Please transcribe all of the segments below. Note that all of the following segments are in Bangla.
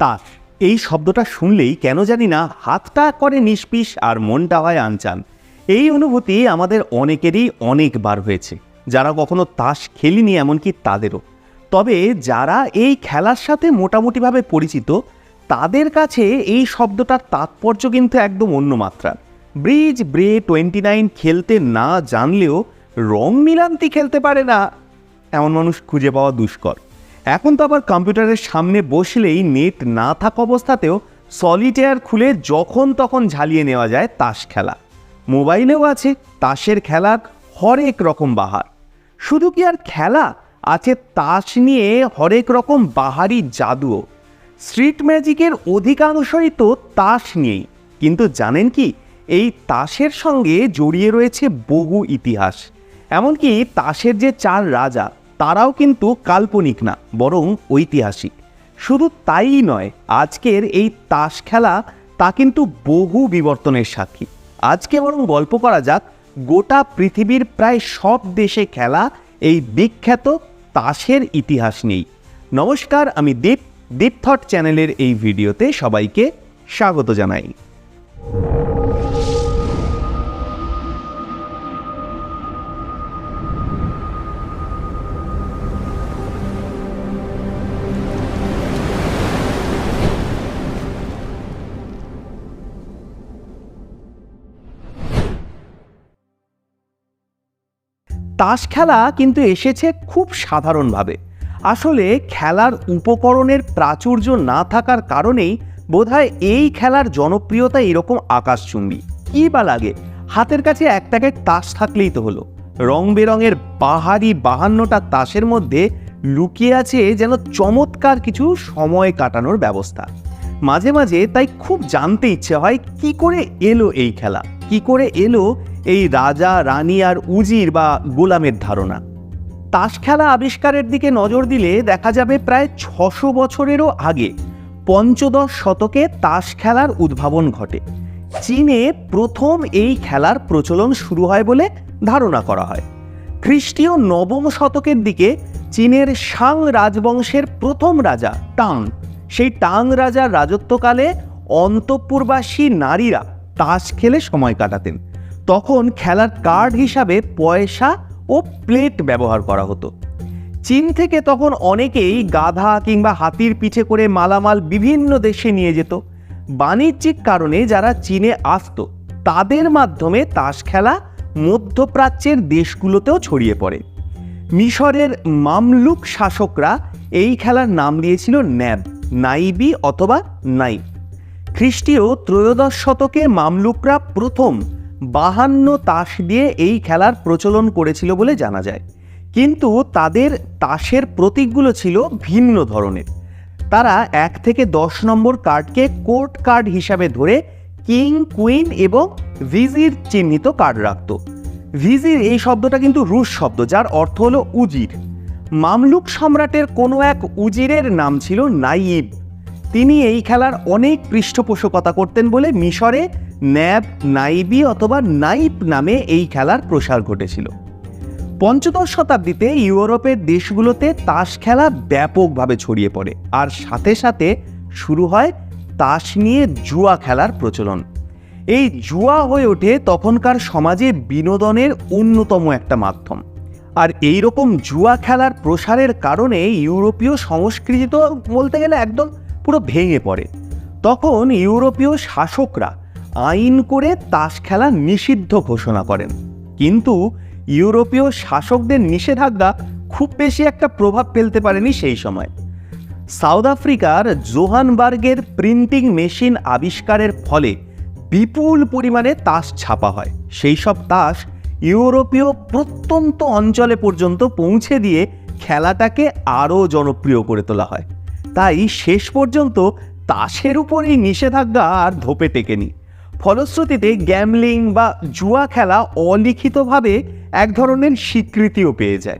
তাস এই শব্দটা শুনলেই কেন জানি না হাতটা করে নিষ্পিস আর মনটা হয় আনচান। এই অনুভূতি আমাদের অনেকেরই অনেকবার হয়েছে। যারা কখনো তাস খেলিনি এমনকি তাদেরও। তবে যারা এই খেলার সাথে মোটামুটিভাবে পরিচিত, তাদের কাছে এই শব্দটার তাৎপর্য কিন্তু একদম অন্য মাত্রার ব্রিজ ব্রে টোয়েন্টি নাইন খেলতে না জানলেও রং মিলান্তি খেলতে পারে না। এমন মানুষ খুঁজে পাওয়া দুষ্কর। এখন তো আবার কম্পিউটারের সামনে বসলেই নেট না থাকা অবস্থাতেও সলিটেয়ার খুলে যখন তখন ঝালিয়ে নেওয়া যায় তাস খেলা। মোবাইলেও আছে তাসের খেলার হরেক রকম বাহার। শুধু কি আর খেলা? আছে তাস নিয়ে হরেক রকম বাহারি জাদুও। স্ট্রিট ম্যাজিকের অধিকাংশই তো তাস নিয়েই। কিন্তু জানেন কি? এই তাসের সঙ্গে জড়িয়ে রয়েছে বহু ইতিহাস। এমনকি তাসের যে চার রাজা তারাও কিন্তু কাল্পনিক না, বরং ঐতিহাসিক। শুধু তাই নয়, আজকের এই তাস খেলা তা কিন্তু বহু বিবর্তনের সাক্ষী। আজকে বরং গল্প করা যাক, গোটা পৃথিবীর প্রায় সব দেশে খেলা এই বিখ্যাত তাসের ইতিহাস নেই নমস্কার, আমি দীপ দীপ থট চ্যানেলের এই ভিডিওতে সবাইকে স্বাগত জানাই। তাস খেলা কিন্তু এসেছে খুব সাধারণভাবে। আসলে খেলার উপকরণের প্রাচুর্য না থাকার কারণেই বোধহয় এই খেলার জনপ্রিয়তা এরকম আকাশচুম্বী। কী বা লাগে? হাতের কাছে এক প্যাকেট তাস থাকলেই তো হলো। রং বেরঙের বাহারি বাহান্নটা তাসের মধ্যে লুকিয়ে আছে যেন চমৎকার কিছু সময় কাটানোর ব্যবস্থা। মাঝে মাঝে তাই খুব জানতে ইচ্ছে হয়, কি করে এলো এই খেলা? কি করে এলো এই রাজা, রানী আর উজির বা গোলামের ধারণা। তাস খেলা আবিষ্কারের দিকে নজর দিলে দেখা যাবে প্রায় ছশো বছরেরও আগে পঞ্চদশ শতকে তাস খেলার উদ্ভাবন ঘটে। চীনে প্রথম এই খেলার প্রচলন শুরু হয় বলে ধারণা করা হয়। খ্রিস্টীয় নবম শতকের দিকে চীনের সাং রাজবংশের প্রথম রাজা টাং, সেই টাং রাজার রাজত্বকালে অন্তঃপুরবাসী নারীরা তাস খেলে সময় কাটাতেন। তখন খেলার কার্ড হিসাবে পয়সা ও প্লেট ব্যবহার করা হতো। চীন থেকে তখন অনেকেই গাধা কিংবা হাতির পিঠে করে মালামাল বিভিন্ন দেশে নিয়ে যেত। বাণিজ্যিক কারণে যারা চীনে আসতো, তাদের মাধ্যমে তাস খেলা মধ্যপ্রাচ্যের দেশগুলোতেও ছড়িয়ে পড়ে। মিশরের মামলুক শাসকরা এই খেলার নাম দিয়েছিল ন্যাব, নাইবি অথবা নাইব। খ্রিস্টীয় ত্রয়োদশ শতকে মামলুকরা প্রথম বাহান্ন তাস দিয়ে এই খেলার প্রচলন করেছিল বলে জানা যায়। কিন্তু তাদের তাসের প্রতীকগুলো ছিল ভিন্ন ধরনের। তারা এক থেকে দশ নম্বর কার্ডকে কোর্ট কার্ড হিসাবে ধরে কিং, কুইন এবং ভিজির চিহ্নিত কার্ড রাখত। ভিজির এই শব্দটা কিন্তু রুশ শব্দ, যার অর্থ হলো উজির। মামলুক সম্রাটের কোনো এক উজিরের নাম ছিল নাইব। তিনি এই খেলার অনেক পৃষ্ঠপোষকতা করতেন বলে মিশরে ন্যাব, নাইবি অথবা নাইপ নামে এই খেলার প্রসার ঘটেছিল। পঞ্চদশ শতাব্দীতে ইউরোপের দেশগুলোতে তাস খেলা ব্যাপকভাবে ছড়িয়ে পড়ে আর সাথে সাথে শুরু হয় তাস নিয়ে জুয়া খেলার প্রচলন। এই জুয়া হয়ে ওঠে তখনকার সমাজে বিনোদনের অন্যতম একটা মাধ্যম। আর এই রকম জুয়া খেলার প্রসারের কারণে ইউরোপীয় সংস্কৃতি তো বলতে গেলে একদম পুরো ভেঙে পড়ে। তখন ইউরোপীয় শাসকরা আইন করে তাস খেলা নিষিদ্ধ ঘোষণা করেন। কিন্তু ইউরোপীয় শাসকদের নিষেধাজ্ঞা খুব বেশি একটা প্রভাব ফেলতে পারেনি সেই সময়। সাউথ আফ্রিকার জোহানবার্গের প্রিন্টিং মেশিন আবিষ্কারের ফলে বিপুল পরিমাণে তাস ছাপা হয়। সেই সব তাস ইউরোপীয় প্রত্যন্ত অঞ্চলে পর্যন্ত পৌঁছে দিয়ে খেলাটাকে আরও জনপ্রিয় করে তোলা হয়। তাই শেষ পর্যন্ত তাসের উপরই নিষেধাজ্ঞা আর ধোপে টেকেনি। ফলশ্রুতিতে গ্যামলিং বা জুয়া খেলা অলিখিতভাবে এক ধরনের স্বীকৃতিও পেয়ে যায়।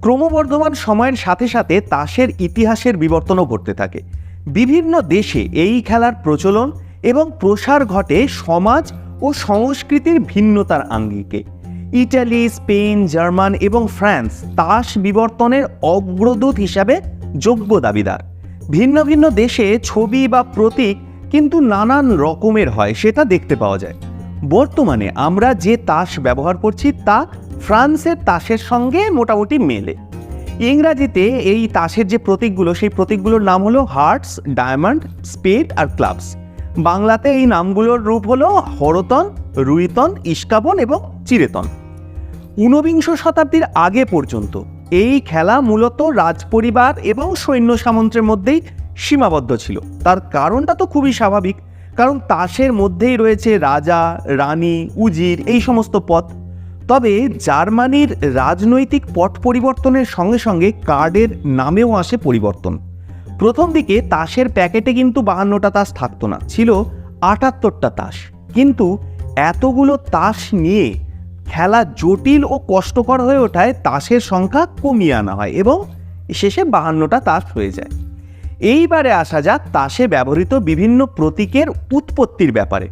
ক্রমবর্ধমান সময়ের সাথে সাথে তাসের ইতিহাসের বিবর্তনও ঘটতে থাকে। বিভিন্ন দেশে এই খেলার প্রচলন এবং প্রসার ঘটে সমাজ ও সংস্কৃতির ভিন্নতার আঙ্গিকে। ইটালি, স্পেন, জার্মান এবং ফ্রান্স তাস বিবর্তনের অগ্রদূত হিসাবে যোগ্য দাবিদার। ভিন্ন ভিন্ন দেশে ছবি বা প্রতীক কিন্তু নানান রকমের হয়, সেটা দেখতে পাওয়া যায়। বর্তমানে আমরা যে তাস ব্যবহার করছি তা ফ্রান্সের তাসের সঙ্গে মোটামুটি মেলে। ইংরাজিতে এই তাসের যে প্রতীকগুলো, সেই প্রতীকগুলোর নাম হলো হার্টস, ডায়মন্ড, স্পেড আর ক্লাবস। বাংলাতে এই নামগুলোর রূপ হলো হরতন, রুইতন, ইস্কাবন এবং চিরেতন। ঊনবিংশ শতাব্দীর আগে পর্যন্ত এই খেলা মূলত রাজপরিবার এবং সৈন্য সামন্তের মধ্যেই সীমাবদ্ধ ছিল। তার কারণটা তো খুবই স্বাভাবিক, কারণ তাসের মধ্যেই রয়েছে রাজা, রানী, উজির এই সমস্ত পথ। তবে জার্মানির রাজনৈতিক পট পরিবর্তনের সঙ্গে সঙ্গে কার্ডের নামেও আসে পরিবর্তন। প্রথম দিকে তাসের প্যাকেটে কিন্তু বাহান্নটা তাস থাকতো না, ছিল আটাত্তরটা তাস। কিন্তু এতগুলো তাস নিয়ে খেলা জটিল ও কষ্টকর হয়ে ওঠায় তাসের সংখ্যা কমিয়ে আনা হয় এবং শেষে বাহান্নটা তাস হয়ে যায়। এইবারে আসা যাক তাসে ব্যবহৃত বিভিন্ন প্রতীকের উৎপত্তির ব্যাপারে।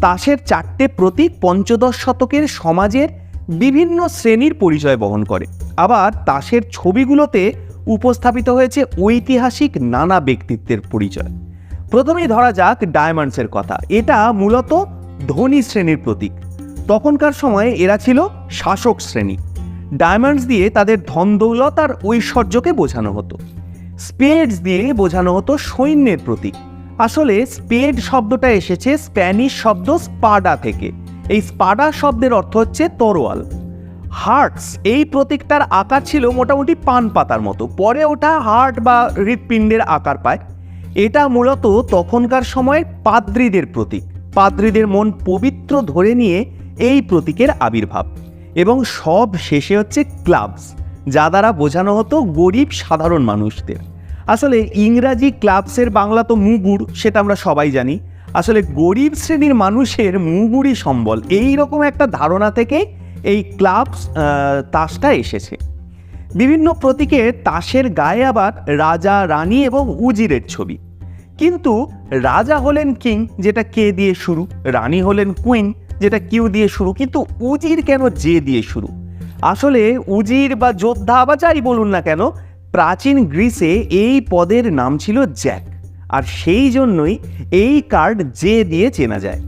তাসের চারটে প্রতীক পঞ্চদশ শতকের সমাজের বিভিন্ন শ্রেণির পরিচয় বহন করে। আবার তাসের ছবিগুলোতে উপস্থাপিত হয়েছে ঐতিহাসিক নানা ব্যক্তিত্বের পরিচয়। প্রথমেই ধরা যাক ডায়মন্ডসের কথা। এটা মূলত ধনী শ্রেণির প্রতীক। তখনকার সময়ে এরা ছিল শাসক শ্রেণি। ডায়মন্ডস দিয়ে তাদের ধন দৌলত আর ঐশ্বর্যকে বোঝানো হতো। স্পেডস দিয়ে বোঝানো হতো সৈন্যের প্রতীক। আসলে স্পেড শব্দটা এসেছে স্প্যানিশ শব্দ স্পাডা থেকে। এই স্পাডা শব্দের অর্থ হচ্ছে তরোয়াল। হার্টস এই প্রতীকটার আকার ছিল মোটামুটি পান পাতার মতো। পরে ওটা হার্ট বা হৃৎপিণ্ডের আকার পায়। এটা মূলত তখনকার সময় পাদ্রীদের প্রতীক। পাদ্রীদের মন পবিত্র ধরে নিয়ে এই প্রতীকের আবির্ভাব। এবং সব শেষে হচ্ছে ক্লাবস, যা দ্বারা বোঝানো হতো গরিব সাধারণ মানুষদের। আসলে ইংরাজি ক্লাবসের বাংলা তো মুগুর, সেটা আমরা সবাই জানি। আসলে গরিব শ্রেণির মানুষের মুগুরি সম্বল, এই রকম একটা ধারণা থেকে এই ক্লাবস তাসটা এসেছে। বিভিন্ন প্রতীকে তাসের গায়ে আবার রাজা, রানী এবং উজিরের ছবি। কিন্তু রাজা হলেন কিং, যেটা কে দিয়ে শুরু? রানী হলেন কুইন যেটা কিউ দিয়ে শুরু, কিন্তু উজির কেন জে দিয়ে শুরু? আসলে উজির বা যোদ্ধা বা যাই বলুন না কেন, প্রাচীন গ্রিসে এই পদের নাম ছিল জ্যাক, আর সেই জন্যই এই কার্ড জে দিয়ে চেনা যায়।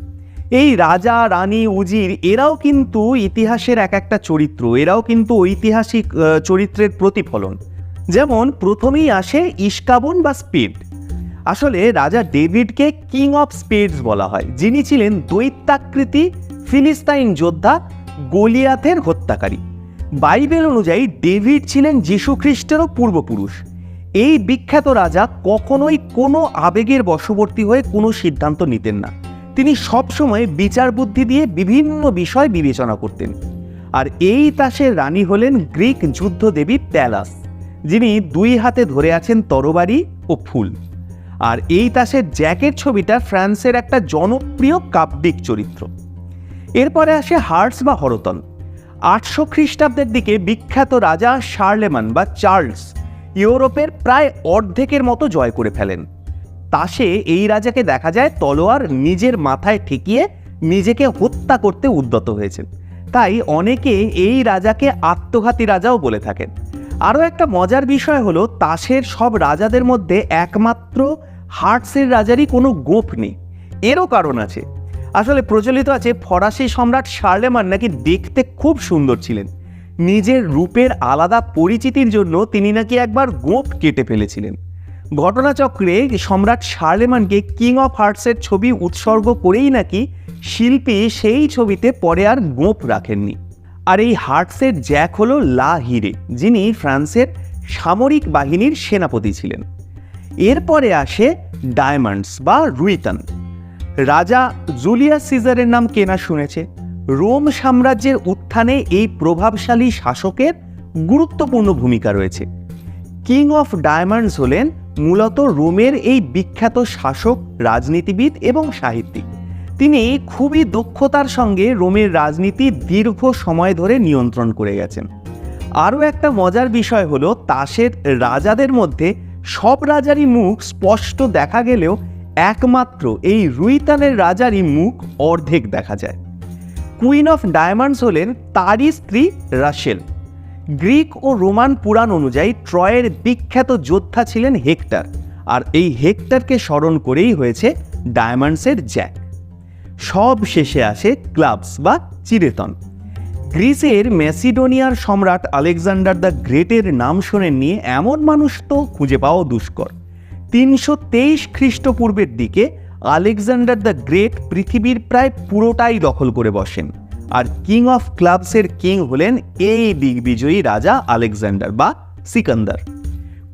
এই রাজা, রানী, উজির, এরাও কিন্তু ইতিহাসের এক একটা চরিত্র, এরাও কিন্তু ঐতিহাসিক চরিত্রের প্রতিফলন। যেমন প্রথমেই আসে ইস্কাবন বা স্পিড আসলে রাজা ডেভিডকে কিং অফ স্পেডস বলা হয়, যিনি ছিলেন দৈত্যাকৃতি ফিলিস্তাইন যোদ্ধা গলিয়াথের হত্যাকারী। বাইবেল অনুযায়ী ডেভিড ছিলেন যীশু খ্রিস্টেরও পূর্বপুরুষ। এই বিখ্যাত রাজা কখনোই কোনো আবেগের বশবর্তী হয়ে কোনো সিদ্ধান্ত নিতেন না। তিনি সবসময় বিচার বুদ্ধি দিয়ে বিভিন্ন বিষয় বিবেচনা করতেন। আর এই তাসের রানী হলেন গ্রিক যুদ্ধদেবী প্যালাস, যিনি দুই হাতে ধরে আছেন তরবারি ও ফুল। আর এই তাসের জ্যাকের ছবিটা ফ্রান্সের একটা জনপ্রিয় কাব্যিক চরিত্র। এরপরে আসে হার্টস বা হরতন। আটশো খ্রিস্টাব্দের দিকে বিখ্যাত রাজা শার্লেমান বা চার্লস ইউরোপের প্রায় অর্ধেকের মতো জয় করে ফেলেন। তাসে এই রাজাকে দেখা যায় তলোয়ার নিজের মাথায় ঠেকিয়ে নিজেকে হত্যা করতে উদ্যত হয়েছেন। তাই অনেকে এই রাজাকে আত্মঘাতী রাজাও বলে থাকেন। আরও একটা মজার বিষয় হলো, তাসের সব রাজাদের মধ্যে একমাত্র হার্টসের রাজারই কোনো গোপ নেই। এরও কারণ আছে। আসলে প্রচলিত আছে, ফরাসি সম্রাট শার্লেমান নাকি দেখতে খুব সুন্দর ছিলেন। নিজের রূপের আলাদা পরিচিতির জন্য তিনি নাকি একবার গোপ কেটে ফেলেছিলেন। ঘটনাচক্রে সম্রাট শার্লেমানকে কিং অফ হার্টসের ছবি উৎসর্গ করেই নাকি শিল্পী সেই ছবিতে পরে আর গোপ রাখেননি। আর এই হার্টসের জ্যাক হলো লা হিরে, যিনি ফ্রান্সের সামরিক বাহিনীর সেনাপতি ছিলেন। এরপরে আসে ডায়মন্ডস বা রুইতান। রাজা জুলিয়াস সিজারের নাম কেনা শুনেছে? রোম সাম্রাজ্যের উত্থানে এই প্রভাবশালী শাসকের গুরুত্বপূর্ণ ভূমিকা রয়েছে। কিং অফ ডায়মন্ডস হলেন মূলত রোমের এই বিখ্যাত শাসক, রাজনীতিবিদ এবং সাহিত্যিক। তিনি খুবই দক্ষতার সঙ্গে রোমের রাজনীতি দীর্ঘ সময় ধরে নিয়ন্ত্রণ করে গেছেন। আরও একটা মজার বিষয় হলো, তাসের রাজাদের মধ্যে সব রাজারই মুখ স্পষ্ট দেখা গেলেও একমাত্র এই রুইতানের রাজারই মুখ অর্ধেক দেখা যায়। কুইন অফ ডায়মন্ডস হলেন তারই স্ত্রী রাশেল গ্রিক ও রোমান পুরাণ অনুযায়ী ট্রয়ের বিখ্যাত যোদ্ধা ছিলেন হেক্টর, আর এই হেক্টরকে স্মরণ করেই হয়েছে ডায়মন্ডসের জ্যাক। সব শেষে আসে ক্লাবস বা চিরেতন গ্রিসের ম্যাসিডোনিয়ার সম্রাট আলেকজান্ডার দ্য গ্রেটের নাম শোনেননি এমন মানুষ তো খুঁজে পাওয়া দুষ্কর। তিনশো তেইশ খ্রিস্টপূর্বের দিকে আলেকজান্ডার দ্য গ্রেট পৃথিবীর প্রায় পুরোটাই দখল করে বসেন আর কিং অফ ক্লাবসের কিং হলেন এই দিগ্বিজয়ী রাজা আলেকজান্ডার বা সিকান্দার।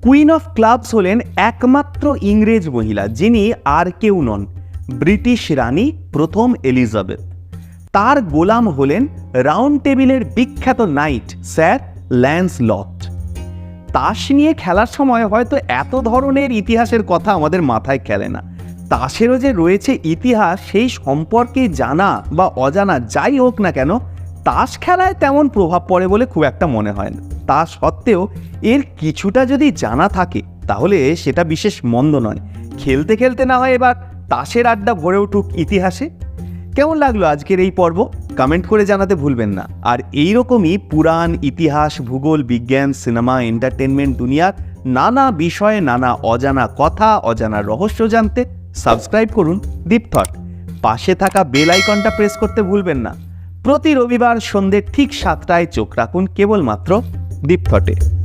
কুইন অফ ক্লাবস হলেন একমাত্র ইংরেজ মহিলা যিনি আর কেউ নন। ব্রিটিশ রানী প্রথম এলিজাবেথ। তার গোলাম হলেন রাউন্ড টেবিলের বিখ্যাত নাইট, স্যার ল্যান্স লট তাস নিয়ে খেলার সময় হয়তো এত ধরনের ইতিহাসের কথা আমাদের মাথায় খেলে না। তাসেরও যে রয়েছে ইতিহাস, সেই সম্পর্কে জানা বা অজানা যাই হোক না কেন, তাস খেলায় তেমন প্রভাব পড়ে বলে খুব একটা মনে হয় না। তা সত্ত্বেও এর কিছুটা যদি জানা থাকে, তাহলে সেটা বিশেষ মন্দ নয়। খেলতে খেলতে না হয় এবার তাসের আড্ডা ভরে উঠুক ইতিহাসে? কেমন লাগল আজকের এই পর্ব? কমেন্ট করে জানাতে ভুলবেন না। আর এই রকমই পুরাণ, ইতিহাস, ভূগোল, বিজ্ঞান, সিনেমা, এন্টারটেনমেন্ট দুনিয়ার নানা বিষয়ে নানা অজানা কথা, অজানা রহস্য জানতে সাবস্ক্রাইব করুন দীপথট পাশে থাকা বেল আইকনটা প্রেস করতে ভুলবেন না। প্রতি রবিবার সন্ধ্যে ঠিক সাতটায় চোখ রাখুন কেবলমাত্র দীপথটে